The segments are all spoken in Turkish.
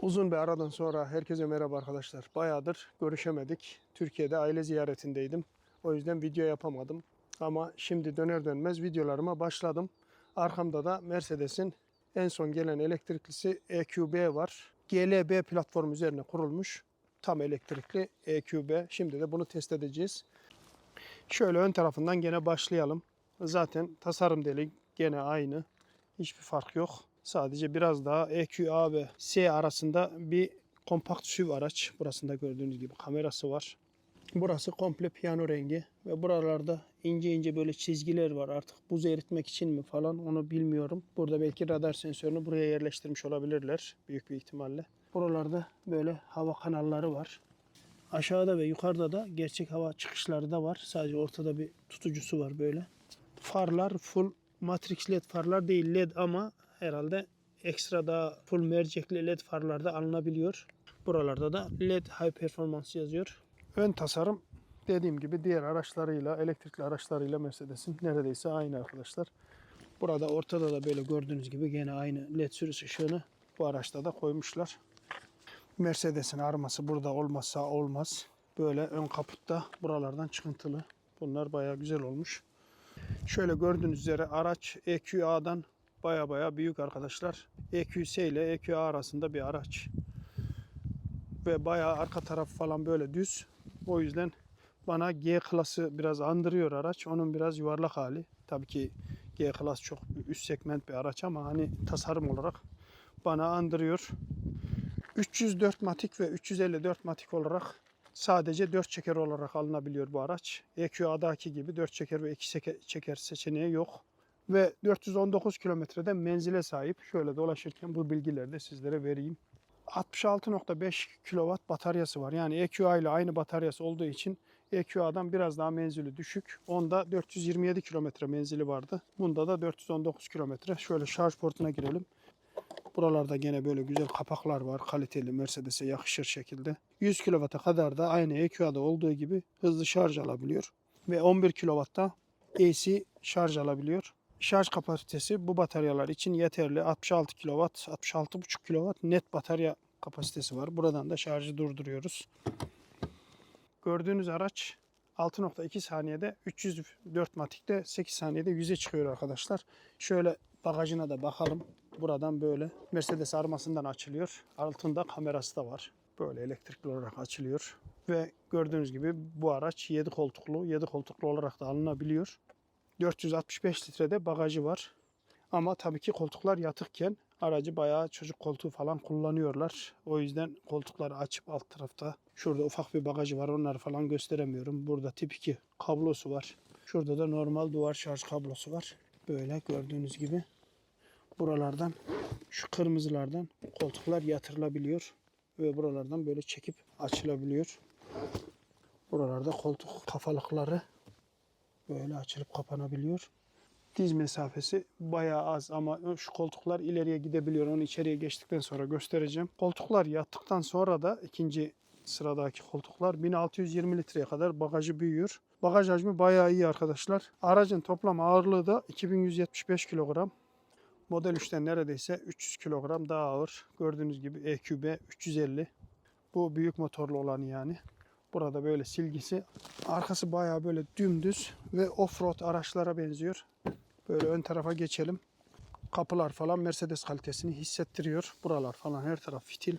Uzun bir aradan sonra herkese merhaba arkadaşlar. Bayağıdır görüşemedik. Türkiye'de aile ziyaretindeydim. O yüzden video yapamadım. Ama şimdi döner dönmez videolarıma başladım. Arkamda da Mercedes'in en son gelen elektriklisi EQB var. GLB platform üzerine kurulmuş. Tam elektrikli EQB. Şimdi de bunu test edeceğiz. Şöyle ön tarafından gene başlayalım. Zaten tasarım dili gene aynı. Hiçbir fark yok. Sadece biraz daha EQA ve S arasında bir kompakt SUV araç. Burasında gördüğünüz gibi kamerası var. Burası komple piyano rengi ve buralarda ince ince böyle çizgiler var. Artık buz eritmek için mi falan onu bilmiyorum. Burada belki radar sensörünü buraya yerleştirmiş olabilirler büyük bir ihtimalle. Buralarda böyle hava kanalları var. Aşağıda ve yukarıda da gerçek hava çıkışları da var. Sadece ortada bir tutucusu var böyle. Farlar full matrix led farlar değil led ama herhalde ekstra daha full mercekli led farlarda alınabiliyor. Buralarda da led high performance yazıyor. Ön tasarım dediğim gibi diğer araçlarıyla, elektrikli araçlarıyla Mercedes'in neredeyse aynı arkadaşlar. Burada ortada da böyle gördüğünüz gibi gene aynı led sürüş ışığını bu araçta da koymuşlar. Mercedes'in arması burada olmazsa olmaz. Böyle ön kaputta buralardan çıkıntılı. Bunlar bayağı güzel olmuş. Şöyle gördüğünüz üzere araç EQA'dan baya baya büyük arkadaşlar. EQS ile EQA arasında bir araç. Ve bayağı arka taraf falan böyle düz. O yüzden bana G klası biraz andırıyor araç. Onun biraz yuvarlak hali. Tabii ki G klas çok üst segment bir araç ama hani tasarım olarak bana andırıyor. 304 matik ve 354 matik olarak sadece 4 çeker olarak alınabiliyor bu araç. EQA'daki gibi 4 çeker ve 2 çeker seçeneği yok. Ve 419 kilometrede menzile sahip. Şöyle dolaşırken bu bilgileri de sizlere vereyim. 66.5 kW bataryası var. Yani EQA ile aynı bataryası olduğu için EQA'dan biraz daha menzili düşük. Onda 427 kilometre menzili vardı. Bunda da 419 kilometre. Şöyle şarj portuna girelim. Buralarda gene böyle güzel kapaklar var. Kaliteli Mercedes'e yakışır şekilde. 100 kW'a kadar da aynı EQA'da olduğu gibi hızlı şarj alabiliyor. Ve 11 kW'da AC şarj alabiliyor. Şarj kapasitesi bu bataryalar için yeterli. 66 kW, 66,5 kW net batarya kapasitesi var. Buradan da şarjı durduruyoruz. Gördüğünüz araç 6.2 saniyede 304 matikte 8 saniyede 100'e çıkıyor arkadaşlar. Şöyle bagajına da bakalım. Buradan böyle Mercedes armasından açılıyor. Altında kamerası da var. Böyle elektrikli olarak açılıyor. Ve gördüğünüz gibi bu araç 7 koltuklu. 7 koltuklu olarak da alınabiliyor. 465 litrede bagajı var. Ama tabii ki koltuklar yatıkken aracı bayağı çocuk koltuğu falan kullanıyorlar. O yüzden koltukları açıp alt tarafta şurada ufak bir bagajı var. Onları falan gösteremiyorum. Burada tip 2 kablosu var. Şurada da normal duvar şarj kablosu var. Böyle gördüğünüz gibi buralardan şu kırmızılardan koltuklar yatırılabiliyor ve buralardan böyle çekip açılabiliyor. Buralarda koltuk kafalıkları böyle açılıp kapanabiliyor. Diz mesafesi bayağı az ama şu koltuklar ileriye gidebiliyor. Onu içeriye geçtikten sonra göstereceğim. Koltuklar yattıktan sonra da ikinci sıradaki koltuklar 1620 litreye kadar bagajı büyüyor. Bagaj hacmi bayağı iyi arkadaşlar. Aracın toplam ağırlığı da 2175 kilogram. Model 3'ten neredeyse 300 kilogram daha ağır. Gördüğünüz gibi EQB 350. Bu büyük motorlu olan yani. Burada böyle silgisi. Arkası bayağı böyle dümdüz ve offroad araçlara benziyor. Böyle ön tarafa geçelim. Kapılar falan Mercedes kalitesini hissettiriyor. Buralar falan her taraf fitil.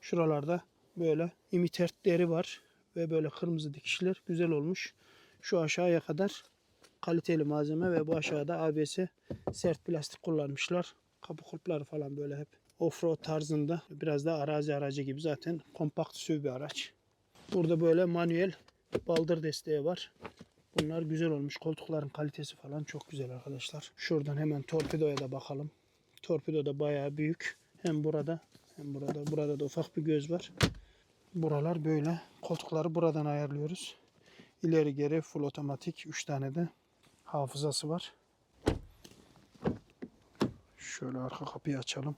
Şuralarda böyle imitert deri var ve böyle kırmızı dikişler güzel olmuş. Şu aşağıya kadar kaliteli malzeme ve bu aşağıda ABS sert plastik kullanmışlar. Kapı kulpları falan böyle hep offroad tarzında. Biraz da arazi aracı gibi zaten kompakt SUV bir araç. Burada böyle manuel baldır desteği var. Bunlar güzel olmuş. Koltukların kalitesi falan çok güzel arkadaşlar. Şuradan hemen torpidoya da bakalım. Torpido da bayağı büyük. Hem burada hem burada. Burada da ufak bir göz var. Buralar böyle. Koltukları buradan ayarlıyoruz. İleri geri full otomatik 3 tane de hafızası var. Şöyle arka kapıyı açalım.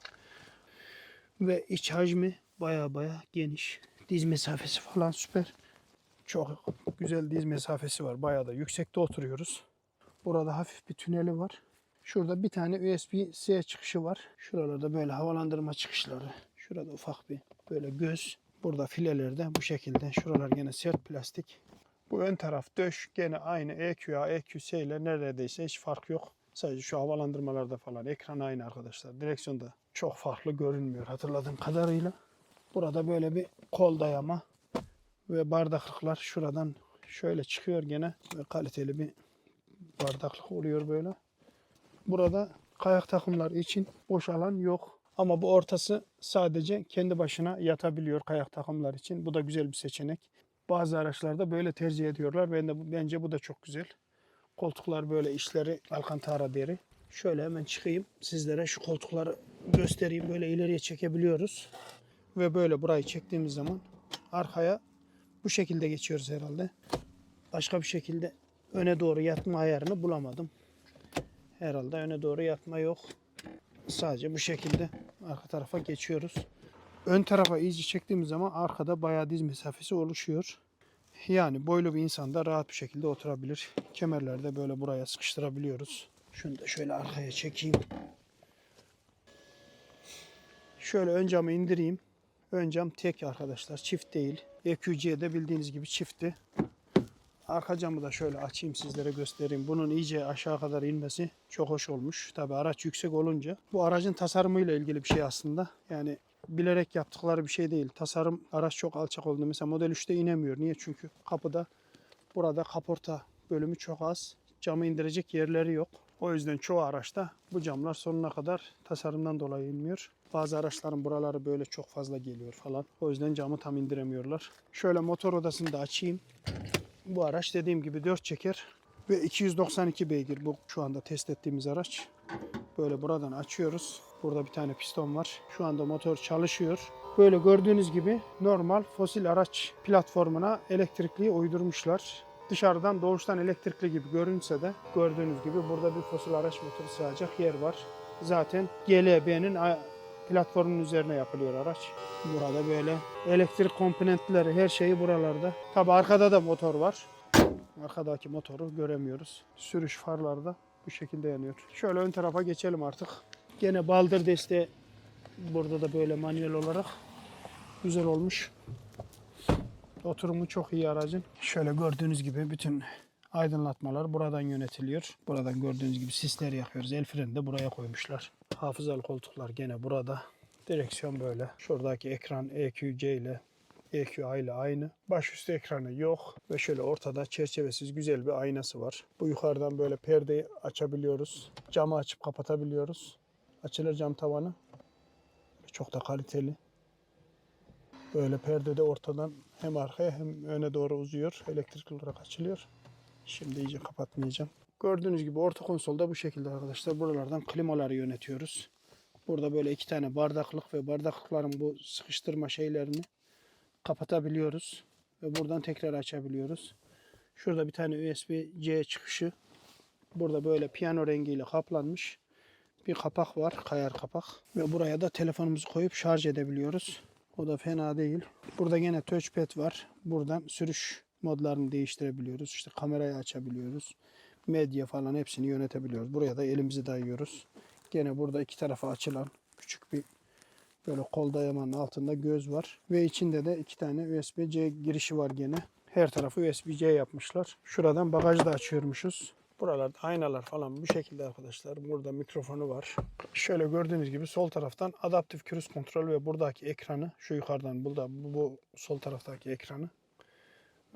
Ve iç hacmi baya baya geniş. Diz mesafesi falan süper. Çok güzel diz mesafesi var. Bayağı da yüksekte oturuyoruz. Burada hafif bir tüneli var. Şurada bir tane USB-C çıkışı var. Şuralarda böyle havalandırma çıkışları. Şurada ufak bir böyle göz. Burada filelerde bu şekilde. Şuralar gene sert plastik. Bu ön taraf döş gene aynı EQA, EQS ile neredeyse hiç fark yok. Sadece şu havalandırmalarda falan ekran aynı arkadaşlar. Direksiyonda çok farklı görünmüyor hatırladığım kadarıyla. Burada böyle bir kol dayama ve bardaklıklar şuradan şöyle çıkıyor gene ve kaliteli bir bardaklık oluyor böyle. Burada kayak takımları için boş alan yok. Ama bu ortası sadece kendi başına yatabiliyor kayak takımlar için. Bu da güzel bir seçenek. Bazı araçlarda böyle tercih ediyorlar. Ben de bence bu da çok güzel. Koltuklar böyle işleri alkantara deri. Şöyle hemen çıkayım. Sizlere şu koltukları göstereyim. Böyle ileriye çekebiliyoruz. Ve böyle burayı çektiğimiz zaman arkaya bu şekilde geçiyoruz herhalde. Başka bir şekilde öne doğru yatma ayarını bulamadım. Herhalde öne doğru yatma yok. Sadece bu şekilde arka tarafa geçiyoruz. Ön tarafa iyice çektiğimiz zaman arkada bayağı diz mesafesi oluşuyor. Yani boylu bir insan da rahat bir şekilde oturabilir. Kemerleri de böyle buraya sıkıştırabiliyoruz. Şunu da şöyle arkaya çekeyim. Şöyle ön camı indireyim. Ön cam tek arkadaşlar. Çift değil. EQC'de bildiğiniz gibi çiftti. Arka camı da şöyle açayım sizlere göstereyim. Bunun iyice aşağı kadar inmesi çok hoş olmuş. Tabi araç yüksek olunca. Bu aracın tasarımıyla ilgili bir şey aslında. Yani bilerek yaptıkları bir şey değil. Tasarım araç çok alçak oldu. Mesela Model 3'te inemiyor. Niye? Çünkü kapıda burada kaporta bölümü çok az. Camı indirecek yerleri yok. O yüzden çoğu araçta bu camlar sonuna kadar tasarımdan dolayı inmiyor. Bazı araçların buraları böyle çok fazla geliyor falan. O yüzden camı tam indiremiyorlar. Şöyle motor odasını da açayım. Bu araç dediğim gibi 4 çeker ve 292 beygir bu şu anda test ettiğimiz araç. Böyle buradan açıyoruz. Burada bir tane piston var. Şu anda motor çalışıyor. Böyle gördüğünüz gibi normal fosil araç platformuna elektrikliyi uydurmuşlar. Dışarıdan doğuştan elektrikli gibi görünse de gördüğünüz gibi burada bir fosil araç motoru sığacak yer var. Zaten GLB'nin platformun üzerine yapılıyor araç. Burada böyle elektrik komponentleri her şeyi buralarda. Tabi arkada da motor var. Arkadaki motoru göremiyoruz. Sürüş farları da bu şekilde yanıyor. Şöyle ön tarafa geçelim artık. Gene baldır desteği burada da böyle manuel olarak güzel olmuş. Oturumu çok iyi aracın. Şöyle gördüğünüz gibi bütün aydınlatmalar buradan yönetiliyor. Buradan gördüğünüz gibi sisler yakıyoruz. El freni de buraya koymuşlar. Hafızalı koltuklar gene burada. Direksiyon böyle. Şuradaki ekran EQC ile EQA ile aynı. Başüstü ekranı yok. Ve şöyle ortada çerçevesiz güzel bir aynası var. Bu yukarıdan böyle perdeyi açabiliyoruz. Camı açıp kapatabiliyoruz. Açılır cam tavanı. Çok da kaliteli. Böyle perde de ortadan hem arkaya hem öne doğru uzuyor. Elektrikli olarak açılıyor. Şimdi iyice kapatmayacağım. Gördüğünüz gibi orta konsolda bu şekilde arkadaşlar. Buralardan klimaları yönetiyoruz. Burada böyle iki tane bardaklık ve bardaklıkların bu sıkıştırma şeylerini kapatabiliyoruz. Ve buradan tekrar açabiliyoruz. Şurada bir tane USB-C çıkışı. Burada böyle piyano rengiyle kaplanmış bir kapak var. Kayar kapak. Ve buraya da telefonumuzu koyup şarj edebiliyoruz. O da fena değil. Burada gene touchpad var. Buradan sürüş modlarını değiştirebiliyoruz. İşte kamerayı açabiliyoruz. Medya falan hepsini yönetebiliyoruz. Buraya da elimizi dayıyoruz. Gene burada iki tarafa açılan küçük bir böyle kol dayamanın altında göz var. Ve içinde de iki tane USB-C girişi var gene. Her tarafı USB-C yapmışlar. Şuradan bagajı da açıyormuşuz. Buralarda aynalar falan bu şekilde arkadaşlar. Burada mikrofonu var. Şöyle gördüğünüz gibi sol taraftan adaptif cruise kontrol ve buradaki ekranı şu yukarıdan burada bu, bu sol taraftaki ekranı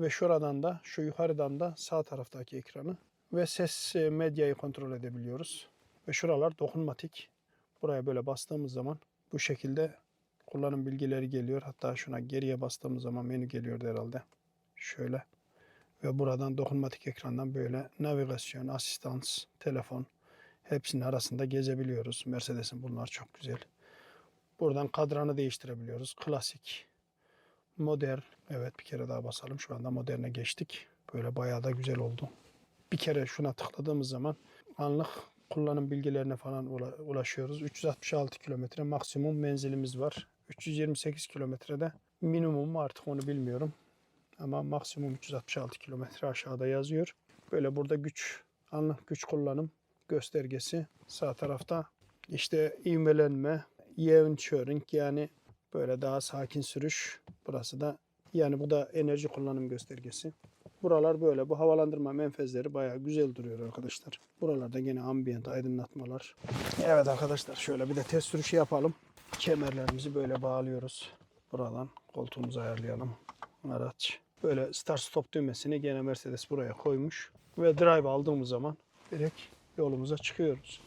ve şuradan da şu yukarıdan da sağ taraftaki ekranı ve ses e, medyayı kontrol edebiliyoruz. Ve şuralar dokunmatik. Buraya böyle bastığımız zaman bu şekilde kullanım bilgileri geliyor. Hatta şuna geriye bastığımız zaman menü geliyordu herhalde. Şöyle ve buradan dokunmatik ekrandan böyle navigasyon, asistans, telefon hepsinin arasında gezebiliyoruz. Mercedes'in bunlar çok güzel. Buradan kadranı değiştirebiliyoruz. Klasik, modern. Evet bir kere daha basalım. Şu anda moderne geçtik. Böyle bayağı da güzel oldu. Bir kere şuna tıkladığımız zaman anlık kullanım bilgilerine falan ula- ulaşıyoruz. 366 kilometre maksimum menzilimiz var. 328 kilometrede minimum mu artık onu bilmiyorum. Ama maksimum 366 kilometre aşağıda yazıyor. Böyle burada güç, anlık güç kullanım göstergesi. Sağ tarafta işte ivmelenme, yeun sharing yani Böyle daha sakin sürüş. Burası da yani bu da enerji kullanım göstergesi. Buralar böyle. Bu havalandırma menfezleri bayağı güzel duruyor arkadaşlar. Buralarda gene ambiyent aydınlatmalar. Evet arkadaşlar şöyle bir de test sürüşü yapalım. Kemerlerimizi böyle bağlıyoruz. Buradan koltuğumuzu ayarlayalım. Araç. Böyle start stop düğmesini gene Mercedes buraya koymuş. Ve drive aldığımız zaman direkt yolumuza çıkıyoruz.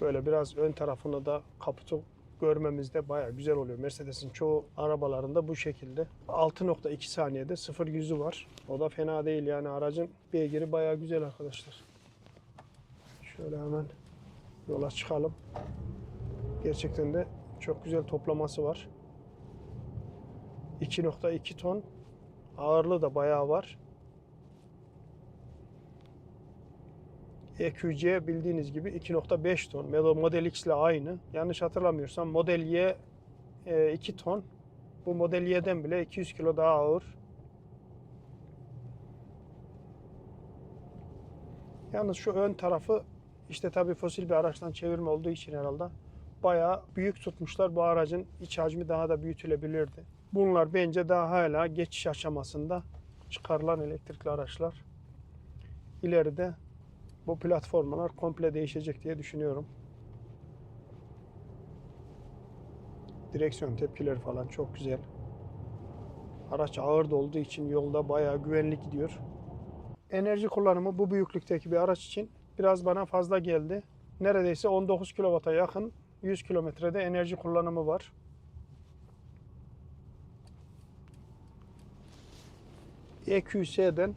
Böyle biraz ön tarafını da kaputu görmemizde baya güzel oluyor. Mercedes'in çoğu arabalarında bu şekilde. 6.2 saniyede 0 yüzü var. O da fena değil yani aracın beygiri baya güzel arkadaşlar. Şöyle hemen yola çıkalım. Gerçekten de çok güzel toplaması var. 2.2 ton ağırlığı da bayağı var. EQC bildiğiniz gibi 2.5 ton. Model- X ile aynı. Yanlış hatırlamıyorsam Model Y e, 2 ton. Bu Model Y'den bile 200 kilo daha ağır. Yalnız şu ön tarafı işte tabii fosil bir araçtan çevirme olduğu için herhalde bayağı büyük tutmuşlar. Bu aracın iç hacmi daha da büyütülebilirdi. Bunlar bence daha hala geçiş aşamasında çıkarılan elektrikli araçlar. İleride bu platformlar komple değişecek diye düşünüyorum. Direksiyon tepkileri falan çok güzel. Araç ağır da olduğu için yolda bayağı güvenli gidiyor. Enerji kullanımı bu büyüklükteki bir araç için biraz bana fazla geldi. Neredeyse 19 kW'a yakın 100 kilometrede enerji kullanımı var. EQS'den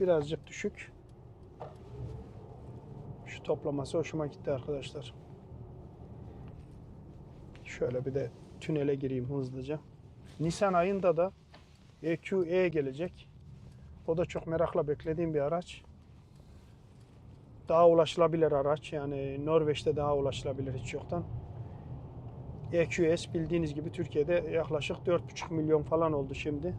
birazcık düşük. Şu toplaması hoşuma gitti arkadaşlar. Şöyle bir de tünele gireyim hızlıca. Nisan ayında da EQE gelecek. O da çok merakla beklediğim bir araç. Daha ulaşılabilir araç. Yani Norveç'te daha ulaşılabilir hiç yoktan. EQS bildiğiniz gibi Türkiye'de yaklaşık 4,5 milyon falan oldu şimdi.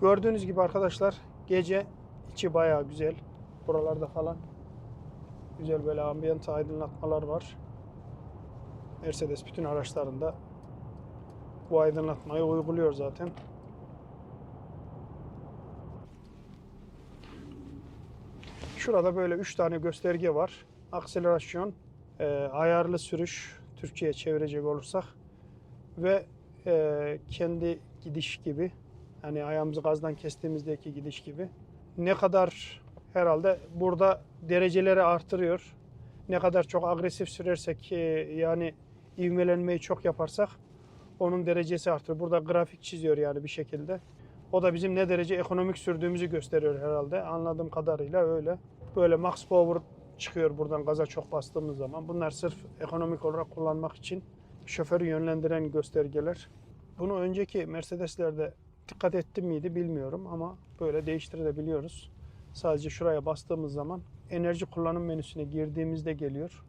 Gördüğünüz gibi arkadaşlar gece içi bayağı güzel. Buralarda falan güzel böyle ambiyent aydınlatmalar var. Mercedes bütün araçlarında bu aydınlatmayı uyguluyor zaten. Şurada böyle 3 tane gösterge var. Akselerasyon, e, ayarlı sürüş, Türkçe'ye çevirecek olursak ve e, kendi gidiş gibi, hani ayağımızı gazdan kestiğimizdeki gidiş gibi. Ne kadar herhalde burada dereceleri artırıyor. Ne kadar çok agresif sürersek, e, yani ivmelenmeyi çok yaparsak onun derecesi artıyor. Burada grafik çiziyor yani bir şekilde. O da bizim ne derece ekonomik sürdüğümüzü gösteriyor herhalde. Anladığım kadarıyla öyle. Böyle max power çıkıyor buradan gaza çok bastığımız zaman. Bunlar sırf ekonomik olarak kullanmak için şoförü yönlendiren göstergeler. Bunu önceki Mercedes'lerde dikkat ettim miydi bilmiyorum ama böyle değiştirebiliyoruz. Sadece şuraya bastığımız zaman enerji kullanım menüsüne girdiğimizde geliyor.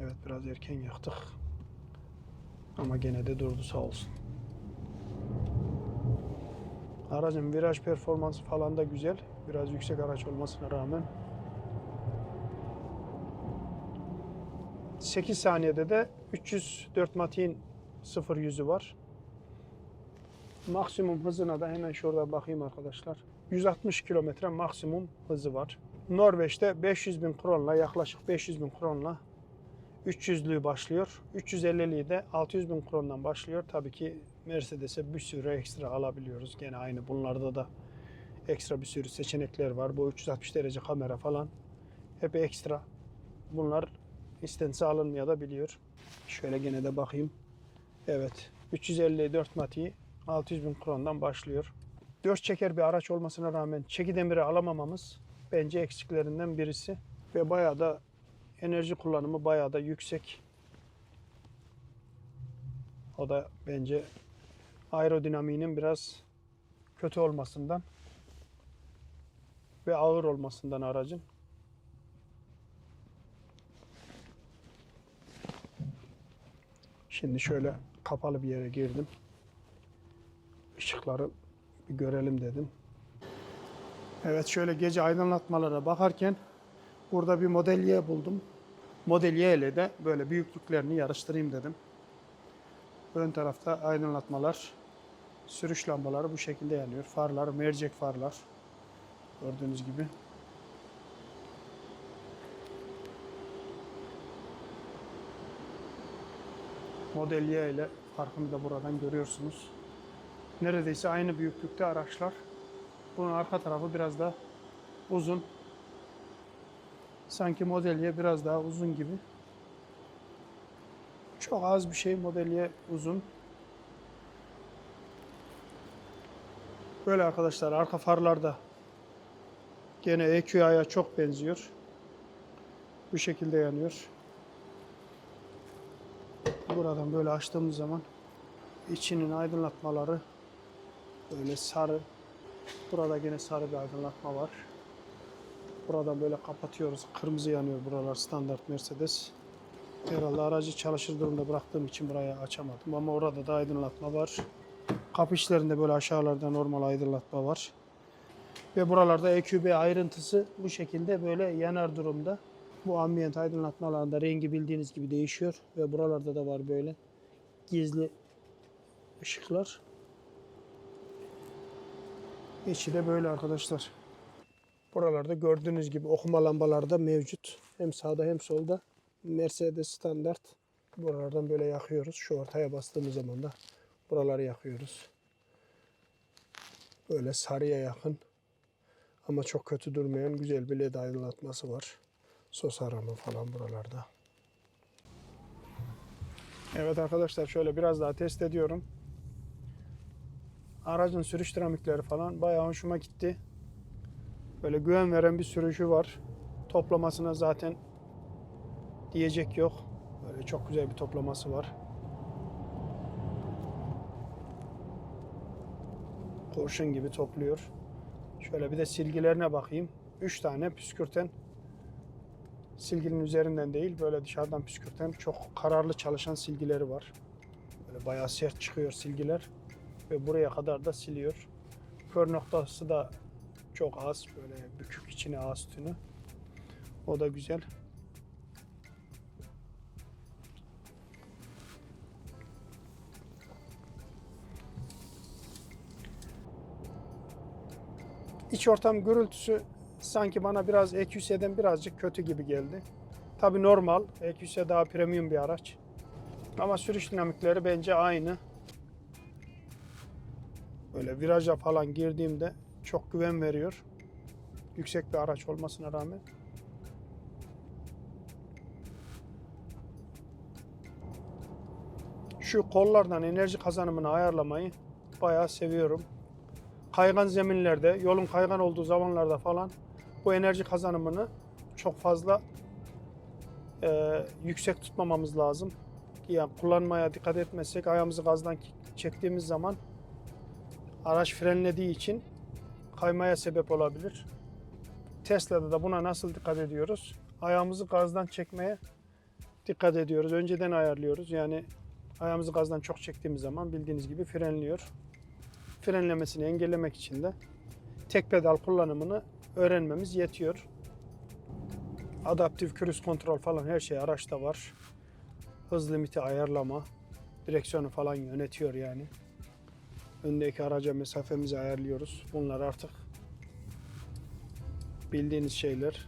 Evet biraz erken yaktık. Ama gene de durdu sağ olsun. Aracın viraj performansı falan da güzel. Biraz yüksek araç olmasına rağmen. 8 saniyede de 304 matiğin 0 yüzü var. Maksimum hızına da hemen şurada bakayım arkadaşlar. 160 kilometre maksimum hızı var. Norveç'te 500 bin kronla yaklaşık 500 bin kronla 300'lüğü başlıyor. 350'liği de 600 bin krondan başlıyor. Tabii ki Mercedes'e bir sürü ekstra alabiliyoruz. Gene aynı bunlarda da ekstra bir sürü seçenekler var. Bu 360 derece kamera falan hep ekstra. Bunlar istense alınmaya da biliyor. Şöyle gene de bakayım. Evet 354 matiği 600 bin krondan başlıyor. 4 çeker bir araç olmasına rağmen çeki demiri alamamamız bence eksiklerinden birisi. Ve bayağı da enerji kullanımı bayağı da yüksek. O da bence aerodinamiğinin biraz kötü olmasından ve ağır olmasından aracın. Şimdi şöyle kapalı bir yere girdim. Işıkları bir görelim dedim. Evet şöyle gece aydınlatmalara bakarken burada bir modelye buldum. Modelye ile de böyle büyüklüklerini yarıştırayım dedim. Ön tarafta aydınlatmalar, sürüş lambaları bu şekilde yanıyor. Farlar, mercek farlar. Gördüğünüz gibi. Model Y ile farkını da buradan görüyorsunuz. Neredeyse aynı büyüklükte araçlar. Bunun arka tarafı biraz daha uzun. Sanki Model Y biraz daha uzun gibi. Çok az bir şey Model Y uzun. Böyle arkadaşlar arka farlarda gene EQA'ya çok benziyor. Bu şekilde yanıyor. Buradan böyle açtığımız zaman içinin aydınlatmaları böyle sarı. Burada gene sarı bir aydınlatma var. Buradan böyle kapatıyoruz. Kırmızı yanıyor buralar standart Mercedes. Herhalde aracı çalışır durumda bıraktığım için buraya açamadım ama orada da aydınlatma var. Kapı içlerinde böyle aşağılarda normal aydınlatma var. Ve buralarda EQB ayrıntısı bu şekilde böyle yanar durumda. Bu ambiyent aydınlatmalarında rengi bildiğiniz gibi değişiyor. Ve buralarda da var böyle gizli ışıklar. İçi de böyle arkadaşlar. Buralarda gördüğünüz gibi okuma lambaları da mevcut. Hem sağda hem solda. Mercedes standart. Buralardan böyle yakıyoruz. Şu ortaya bastığımız zaman da buraları yakıyoruz. Böyle sarıya yakın ama çok kötü durmayan güzel bir led aydınlatması var. Sos arama falan buralarda. Evet arkadaşlar şöyle biraz daha test ediyorum. Aracın sürüş dinamikleri falan bayağı hoşuma gitti. Böyle güven veren bir sürüşü var. Toplamasına zaten diyecek yok. Böyle çok güzel bir toplaması var. Kurşun gibi topluyor. Şöyle bir de silgilerine bakayım. 3 tane püskürten silginin üzerinden değil böyle dışarıdan püskürten çok kararlı çalışan silgileri var. Böyle bayağı sert çıkıyor silgiler ve buraya kadar da siliyor. Kör noktası da çok az böyle bükük içine az tünü. O da güzel. İç ortam gürültüsü sanki bana biraz EQS'den birazcık kötü gibi geldi. Tabi normal. EQS daha premium bir araç. Ama sürüş dinamikleri bence aynı. Böyle viraja falan girdiğimde çok güven veriyor. Yüksek bir araç olmasına rağmen. Şu kollardan enerji kazanımını ayarlamayı bayağı seviyorum kaygan zeminlerde, yolun kaygan olduğu zamanlarda falan bu enerji kazanımını çok fazla e, yüksek tutmamamız lazım. Yani kullanmaya dikkat etmezsek ayağımızı gazdan çektiğimiz zaman araç frenlediği için kaymaya sebep olabilir. Tesla'da da buna nasıl dikkat ediyoruz? Ayağımızı gazdan çekmeye dikkat ediyoruz. Önceden ayarlıyoruz. Yani ayağımızı gazdan çok çektiğimiz zaman bildiğiniz gibi frenliyor frenlemesini engellemek için de tek pedal kullanımını öğrenmemiz yetiyor. Adaptif cruise kontrol falan her şey araçta var. Hız limiti ayarlama, direksiyonu falan yönetiyor yani. Öndeki araca mesafemizi ayarlıyoruz. Bunlar artık bildiğiniz şeyler.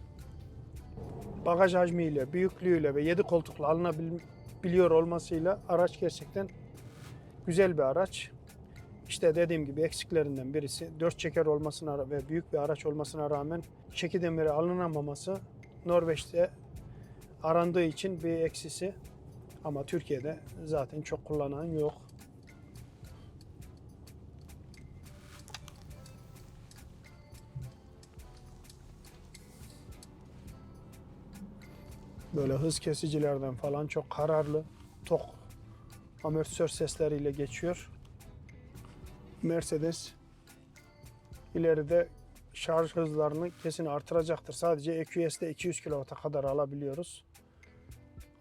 Bagaj hacmiyle, büyüklüğüyle ve 7 koltuklu alınabiliyor olmasıyla araç gerçekten güzel bir araç. İşte dediğim gibi eksiklerinden birisi dört çeker olmasına ve büyük bir araç olmasına rağmen çeki demiri alınamaması Norveç'te arandığı için bir eksisi. Ama Türkiye'de zaten çok kullanan yok. Böyle hız kesicilerden falan çok kararlı, tok amortisör sesleriyle geçiyor. Mercedes ileride şarj hızlarını kesin artıracaktır. Sadece EQS'de 200 kW'a kadar alabiliyoruz.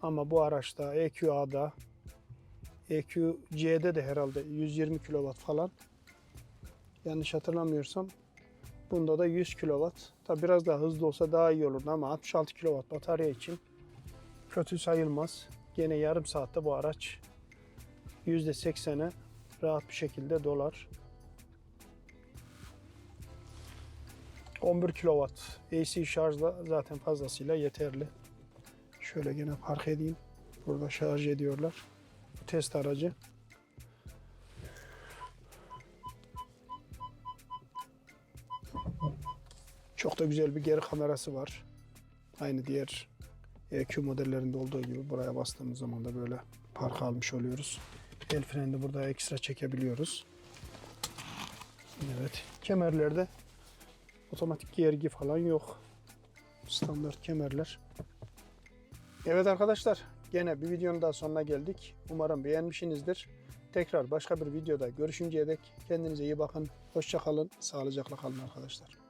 Ama bu araçta EQA'da EQC'de de herhalde 120 kW falan. Yanlış hatırlamıyorsam Bunda da 100 kW. Tabi biraz daha hızlı olsa daha iyi olurdu ama 66 kW batarya için kötü sayılmaz. Gene yarım saatte bu araç %80'e rahat bir şekilde dolar. 11 kW AC şarjla zaten fazlasıyla yeterli. Şöyle gene park edeyim. Burada şarj ediyorlar. Bu test aracı. Çok da güzel bir geri kamerası var. Aynı diğer EQ modellerinde olduğu gibi buraya bastığımız zaman da böyle park almış oluyoruz. El freni de burada ekstra çekebiliyoruz. Evet. Kemerlerde otomatik gergi falan yok. Standart kemerler. Evet arkadaşlar gene bir videonun daha sonuna geldik. Umarım beğenmişsinizdir. Tekrar başka bir videoda görüşünceye dek kendinize iyi bakın. Hoşça kalın. Sağlıcakla kalın arkadaşlar.